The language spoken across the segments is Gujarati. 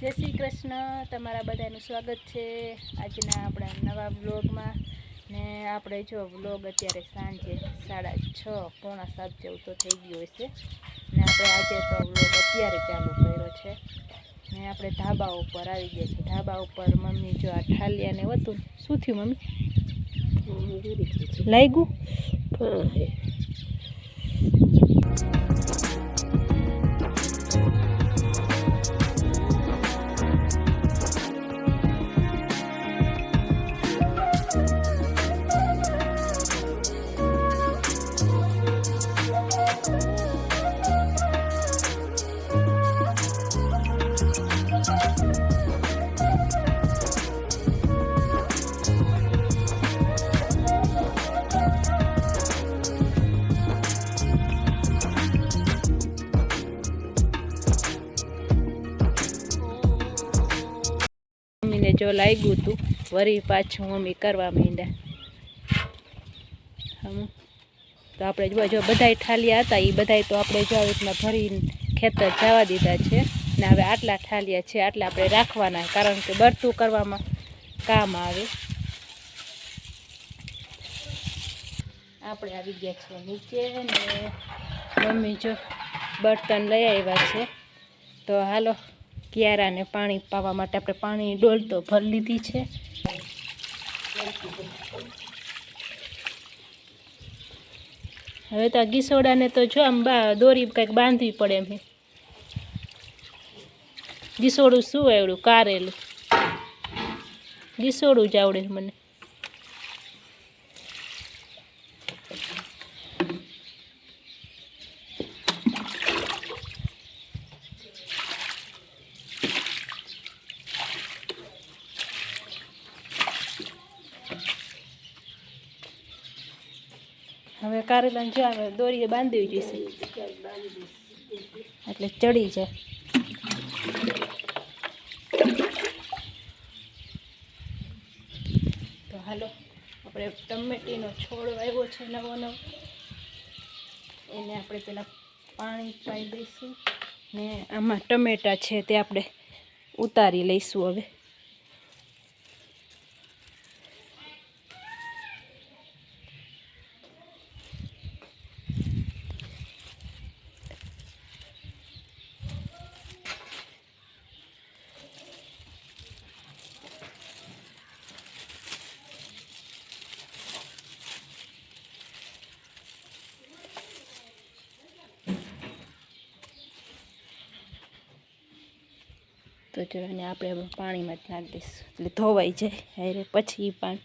જય શ્રી કૃષ્ણ. તમારા બધાનું સ્વાગત છે આજના આપણા નવા બ્લોગમાં ને આપણે જો બ્લોગ અત્યારે સાંજે સાડા છ પોણા સાત જેવું તો થઈ ગયું હશે. ને આપણે આજે તો બ્લોગ અત્યારે ચાલુ કર્યો છે. ને આપણે ધાબા ઉપર આવી ગયા છે ધાબા ઉપર મમ્મી જો આ ઠાલિયાને હતું. શું થયું મમ્મી? લાગ્યું? જો લાગ્યું હતું વરી પાછું મમ્મી કરવા માંડ્યા. હમ. તો આપણે જો જો બધાય ઠાલિયા હતા એ બધાય તો આપણે જો આવી રીતના ભરીને ખેતર જવા દીધા છે. ને હવે આટલા ઠાલિયા છે, આટલા આપણે રાખવાના, કારણ કે બરતું કરવામાં કામ આવે. આપણે આવી ગયા છીએ નીચે ને મમ્મી જો બર્તન લઈ આવ્યા છે. તો હાલો કિયારાને પાણી પાવા માટે આપણે પાણી ડોલ તો ભરી લીધી છે. હવે તો આ ગીસોડાને તો જો આમ બા દોરી કંઈક બાંધવી પડે એમ. ગીસોડું શું આવડું કારેલું. ગીસોડું જ આવડે મને. હવે કારેલાને જો આવે, દોરીએ બાંધી જોઈશે. એટલે ચડી જાય. તો હાલો, આપણે ટમેટીનો છોડ આવ્યો છે નવો નવો. એને આપણે પેલા પાણી પાઈ દઈશું ને આમાં ટમેટા છે તે આપણે ઉતારી લઈશું હવે. તો જો આપણે પાણીમાં જ નાખી દઈશું. એટલે ધોવાઈ જાય. અરે પછી પાણી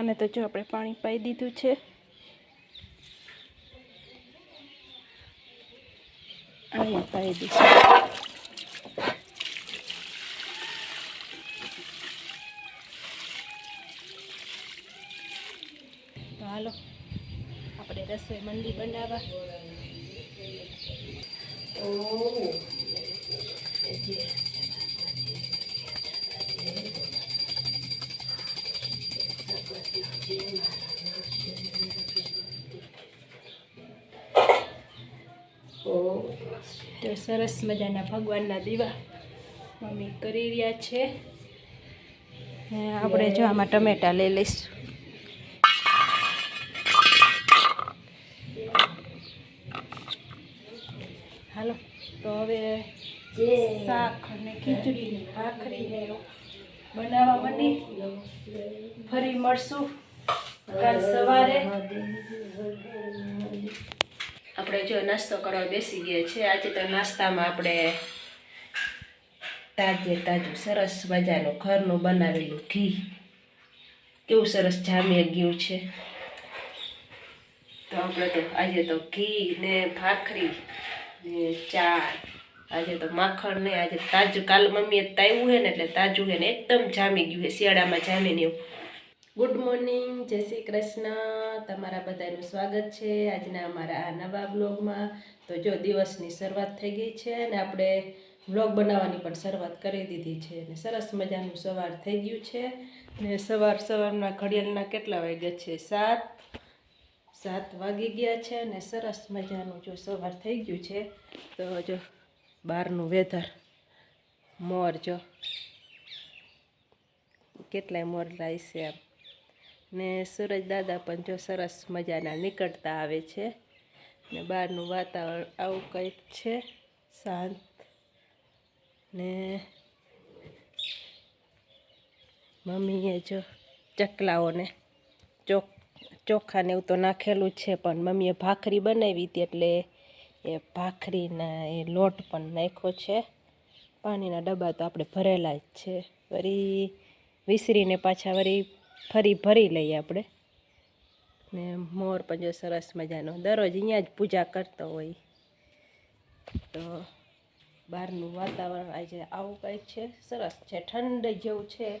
આને તો જો આપણે પાણી પાઈ દીધું છે. અહીંયા પાઈ દીધું હાલો, આપણે રસોઈ મંદી બનાવવા. તો સરસ મજાના ભગવાનના દીવા મમ્મી કરી રહ્યા છે. આપણે જો આમાં ટમેટા લઈ લઈશું. હાલો, તો હવે શાક અને ખીચડી ભાખરી બનાવવા બની ફરી મળશું. કાલ સવારે આપણે જો નાસ્તો કરવા બેસી ગયા છે. આજે તો નાસ્તામાં આપણે તાજે તાજું સરસ મજાનું ઘરનું બનાવેલું ઘી. કેવું સરસ જામી ગયું છે. તો આપણે તો આજે તો ઘી ને ભાખરી ને ચા આજે તો માખણ ને આજે તાજું. કાલ મમ્મીએ તાવ્યું હે ને એટલે તાજું હે ને એકદમ જામી ગયું છે શિયાળામાં જામીને એવું. ગુડ મોર્નિંગ જય શ્રી કૃષ્ણ. તમારા બધાનું સ્વાગત છે. આજના અમારા આ નવા બ્લોગમાં. તો જો દિવસની શરૂઆત થઈ ગઈ છે અને આપણે બ્લોગ બનાવવાની પણ શરૂઆત કરી દીધી છે. અને સરસ મજાનું સવાર થઈ ગયું છે. ને સવાર સવારના ઘડિયાળના કેટલા વાગ્યા છે? સાત. સાત વાગી ગયા છે અને સરસ મજાનું જો સવાર થઈ ગયું છે. તો જો બહારનું વેધર મોર જો. કેટલાય મોર છે આમ. ને સૂરજ દાદા પણ જો સરસ મજાના નીકળતા આવે છે ને બહારનું વાતાવરણ આવું કંઈક છે, શાંત ને મમ્મીએ જો ચકલાઓને ચોક ચોખાને એવું તો નાખેલું છે પણ મમ્મીએ ભાખરી બનાવી હતી એટલે એ ભાખરીના એ લોટ પણ નાખ્યો છે. પાણીના ડબ્બા તો આપણે ભરેલા જ છે. વળી વિસરીને પાછા વળી ફરી ભરી લઈએ આપણે. ને મોર પંજો સરસ મજાનો. દરરોજ અહીંયા જ પૂજા કરતો હોય. તો બહારનું વાતાવરણ આજે આવું કંઈક છે. સરસ છે. ઠંડ જેવું છે.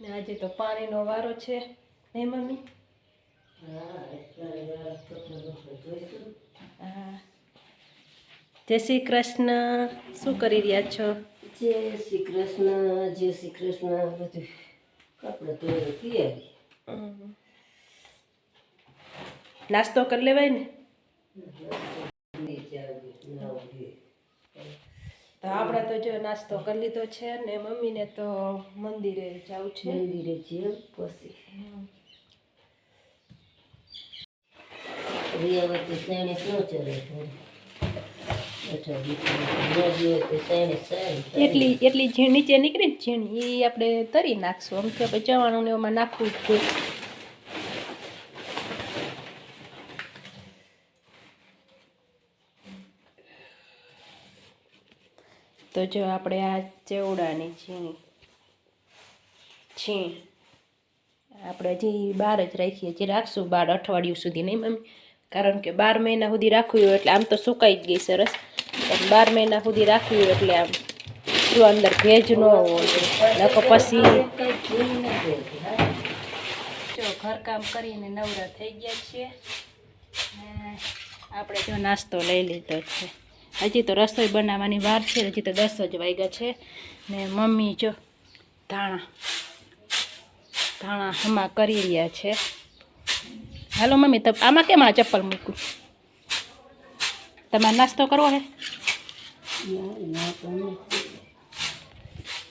ને આજે તો પાણીનો વારો છે. ને મમ્મી? હા. જય શ્રી કૃષ્ણ. શું કરી રહ્યા છો? જય શ્રી કૃષ્ણ, જય શ્રી કૃષ્ણ, બધું. કપડાં તો તૈયારી નાસ્તો કરી લેવાય ને? તો આપણે તો જો નાસ્તો કરી લીધો છે ને મમ્મીને તો મંદિરે જવું છે. મંદિરે છીએ પછી. રિયાવતી શું ચલે અઠા નદી તે સાયણે સારી એટલી એટલી ઝીણ નીચે નીકળી ને ઝીણી એ આપણે તરી નાખશું. આમ કે પછી એમાં નાખવું જ તો જો આપણે આ ચેવડાની ઝીણી છીણ આપણે હજી બહાર જ રાખીએ હજી રાખશું બાર અઠવાડિયું સુધી નહીં મમ્મી. કારણ કે બાર મહિના સુધી રાખવું એટલે આમ તો સુકાઈ જ ગઈ સરસ. બાર મહિના સુધી રાખવી એટલે આમ જો અંદર ભેજ ન હોવો નકો પછી જો ઘરકામ કરીને નવરા થઈ ગયા છીએ આપણે જો નાસ્તો લઈ લીધો છે. હજી તો રસોઈ બનાવવાની વાર છે, હજી તો દસ જ વાગ્યા છે. ને મમ્મી જો ધાણા ધાણા હમા કરી રહ્યા છે. હાલો મમ્મી, તો આમાં કેમ આ ચપ્પલ મૂકું તમારે નાસ્તો કરવો હે?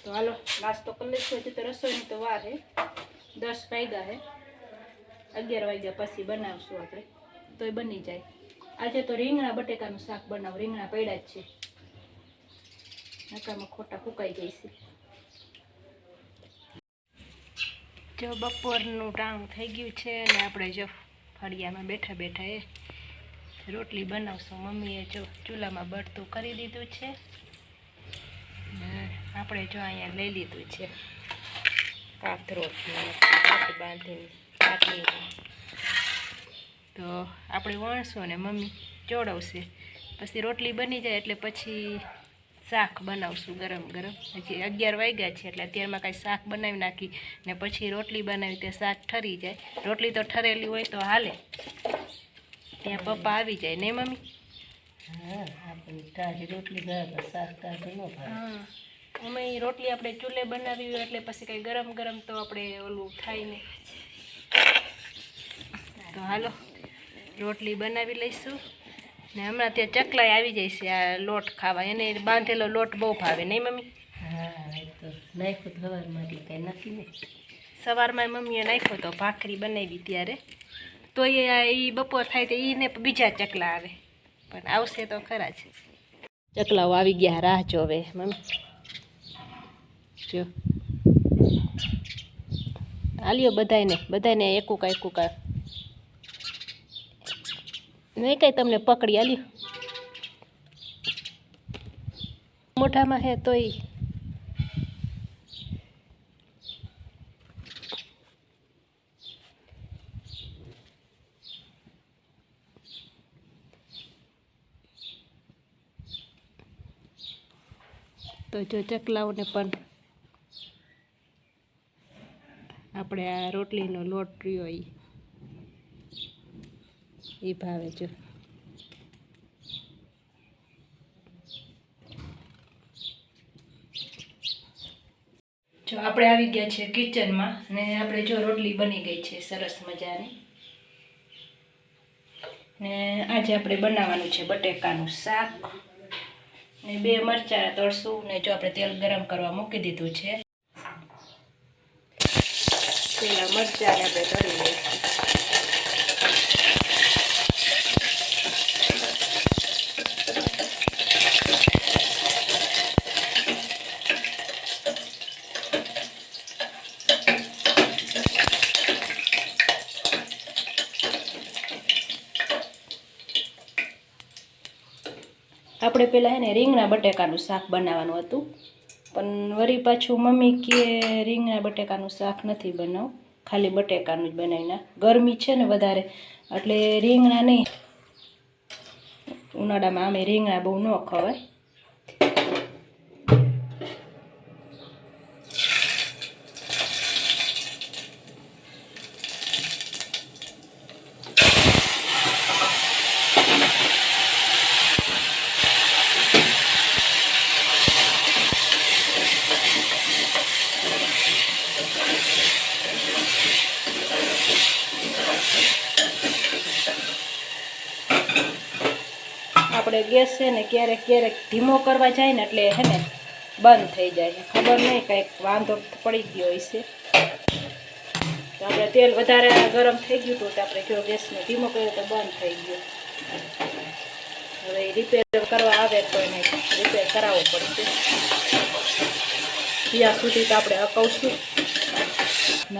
તો હાલો, નાસ્તો કરી લઈશું. હજી તો રસોઈની તો વાર હે. દસ વાગ્યા હે. અગિયાર વાગ્યા પછી બનાવશું આપણે. તોય બની જાય. આજે તો રીંગણા બટેકાનું શાક બનાવ. રીંગણા પડ્યા જ છે. નકામાં ખોટા ફૂકાઈ છે. જો બપોરનું ટાણું થઈ ગયું છે અને આપણે જો ફળિયામાં બેઠા બેઠા એ રોટલી બનાવશું. મમ્મીએ જો ચૂલામાં બળતું કરી દીધું છે. આપણે જો અહીંયા લઈ લીધું છે કાતરો કાત બાંધીને કાતરી તો આપણે વણશું ને મમ્મી ચોળવશે. પછી રોટલી બની જાય એટલે પછી શાક બનાવશું ગરમ ગરમ. હજી અગિયાર વાગ્યા છે એટલે અત્યારમાં કાંઈ શાક બનાવી નાખી ને પછી રોટલી બનાવી તે શાક ઠરી જાય. રોટલી તો ઠરેલી હોય તો હાલે. ત્યાં પપ્પા આવી જાય ને મમ્મી? હા આપણે તાજી રોટલી ગળા શાક તાજું ન ભાવે. હા અમે રોટલી આપણે ચૂલે બનાવી હોય એટલે પછી કંઈ ગરમ ગરમ તો આપણે ઓલું થાય ને તો હાલો રોટલી બનાવી લઈશું. ને હમણાં ત્યાં ચકલાઈ આવી જાય છે આ લોટ ખાવા એને બાંધેલો લોટ બહુ ભાવે નહીં મમ્મી? હા તો નાખ્યું સવારમાં મમ્મીએ નાખ્યો તો ભાખરી બનાવી ત્યારે. તો એ બપોર થાય તો એને બીજા ચકલા આવે. પણ આવશે તો ખરા છે ચકલાઓ આવી ગયા, રાહ જોવે. મમ્મી. જો. હાલ્યો બધાયને બધાને એકુકા એકુકા. નહીં કઈ તમને પકડી હાલ્યો મોઢામાં હે તોય. તો જો ચકલાઓને પણ આપણે આ રોટલીનો લોટ રહ્યો એ ભાવે જો. જો આપણે આવી ગયા છે કિચનમાં ને આપણે જો રોટલી બની ગઈ છે સરસ મજાની. ને આજે આપણે બનાવવાનું છે બટેકાનું શાક. ને બે મરચાં તળશું ને જો આપણે તેલ ગરમ કરવા મૂકી દીધું છે. પેલા મરચાંને આપણે તળી લઈશું. આપણે પહેલાં એને રીંગણા બટેકાનું શાક બનાવવાનું હતું. પણ વળી પાછું મમ્મી કે રીંગણા બટેકાનું શાક નથી બનાવ. ખાલી બટેકાનું જ બનાવીને. ગરમી છે ને વધારે, એટલે રીંગણા નહીં. ઉનાળામાં અમે રીંગણા બહુ ન ખવાય. આપણે ગેસ છે ને ક્યારેક ક્યારેક ધીમો કરવા જાય ને એટલે હે ને બંધ થઈ જાય. ખબર નહીં, કંઈક વાંધો પડી ગયો હશે. તો આપણે તેલ વધારે ગરમ થઈ ગયું હતું, તો આપણે જો ગેસને ધીમો કર્યો તો બંધ થઈ ગયો. હવે રિપેર કરવા આવે તો એને રિપેર કરાવવો પડશે. ત્યાં સુધી તો આપણે અકવશું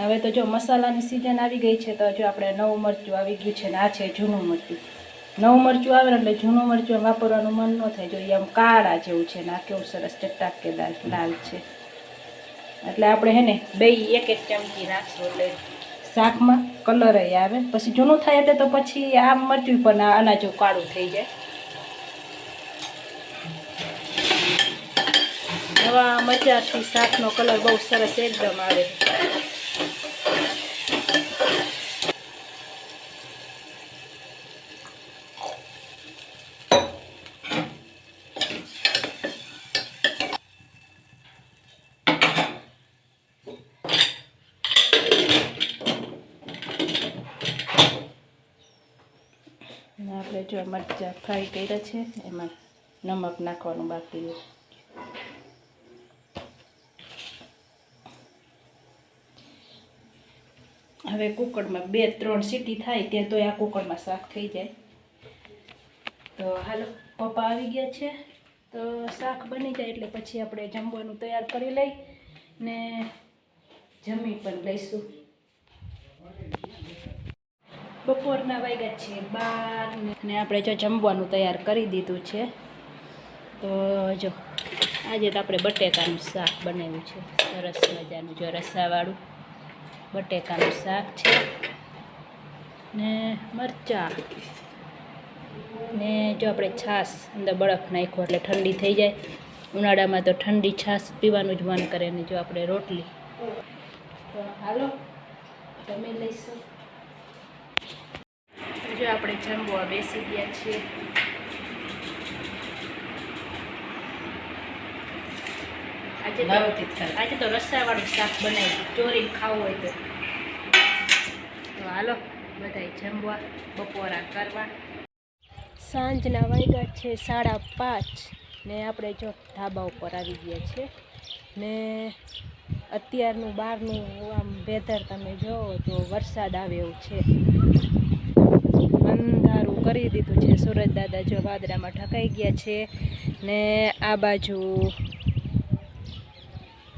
હવે તો જો મસાલાની સિઝન આવી ગઈ છે, તો જો આપણે નવું મરચું આવી ગયું છે ને, આ છે જૂનું મરચું. નવું મરચું આવે એટલે જૂનું મરચું વાપરવાનું મન ન થાય. જો એ આમ કાળા જેવું છે ને, આ કેવું સરસ ચટાકેદાર લાલ છે. એટલે આપણે હે ને બે એક એક ચમચી નાખશું એટલે શાકમાં કલર આવે. પછી જૂનું થાય એટલે તો પછી આ મરચું પણ અનાજો કાળું થઈ જાય. નવા મરચાથી શાકનો કલર બહુ સરસ એકદમ આવે અને મરચાં ફ્રાય કર્યા છે, એમાં નમક નાખવાનું બાકી હવે કુકરમાં બે ત્રણ સીટી થાય ત્યાં તો આ કુકરમાં શાક થઈ જાય. તો હાલો, પપ્પા આવી ગયા છે. તો શાક બની જાય એટલે પછી આપણે જમવાનું તૈયાર કરી લઈ ને જમી પણ લઈશું. બપોરના વાગ્યા છે, બાર ને આપણે જો જમવાનું તૈયાર કરી દીધું છે. તો જો, આજે તો આપણે બટેકાનું શાક બનાવ્યું છે. સરસ મજાનું જો રસાવાળું બટેકાનું શાક છે. ને મરચાં. ને જો આપણે છાશ અંદર બળફ નાખ્યો એટલે ઠંડી થઈ જાય. ઉનાળામાં તો ઠંડી છાશ પીવાનું જ મન કરે ને જો આપણે રોટલી. તો હાલો, તમે લઈશું. જો આપણે જમવા બેસી ગયા છીએ. આજે તો આજે તો રસાવાળું શાક બનાવી ચોરી ખાવું હોય તો. તો હાલો બધાય જમવા બપોરા કરવા. સાંજના વાગ્યા છે સાડા પાંચ ને આપણે જો ધાબા ઉપર આવી ગયા છે ને અત્યારનું બહારનું આમ વેધર તમે જોવો તો વરસાદ આવે એવું છે. કરી દીધું છે. સુરજ દાદા જો વાદળામાં ઢકાઈ ગયા છે ને આ બાજુ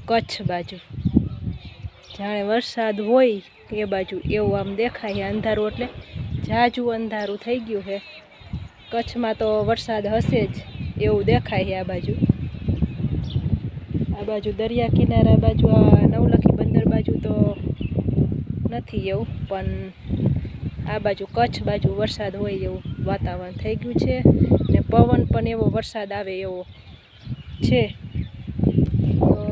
કચ્છ બાજુ. જાણે વરસાદ હોય એ બાજુ એવું આમ દેખાય અંધારું એટલે જાજુ અંધારું થઈ ગયું છે. કચ્છમાં તો વરસાદ હશે જ એવું દેખાય છે આ બાજુ. આ બાજુ દરિયા કિનારા બાજુ, આ નવલખી બંદર બાજુ તો નથી એવું, પણ આ બાજુ કચ્છ બાજુ વરસાદ હોય એવું વાતાવરણ થઈ ગયું છે ને પવન પણ એવો વરસાદ આવે એવો છે. તો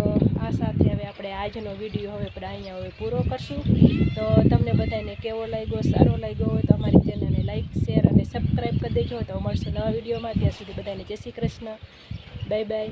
આ સાથે હવે આપણે આજનો વીડિયો હવે આપણે અહીંયા હવે પૂરો કરશું. તો તમને બધાને કેવો લાગ્યો, સારો લાગ્યો હોય તો અમારી ચેનલને લાઇક શેર અને સબસ્ક્રાઈબ કરી દેજો. તો મળશે નવા વિડીયોમાં ત્યાં સુધી બધાને જય શ્રી કૃષ્ણ. Bye bye.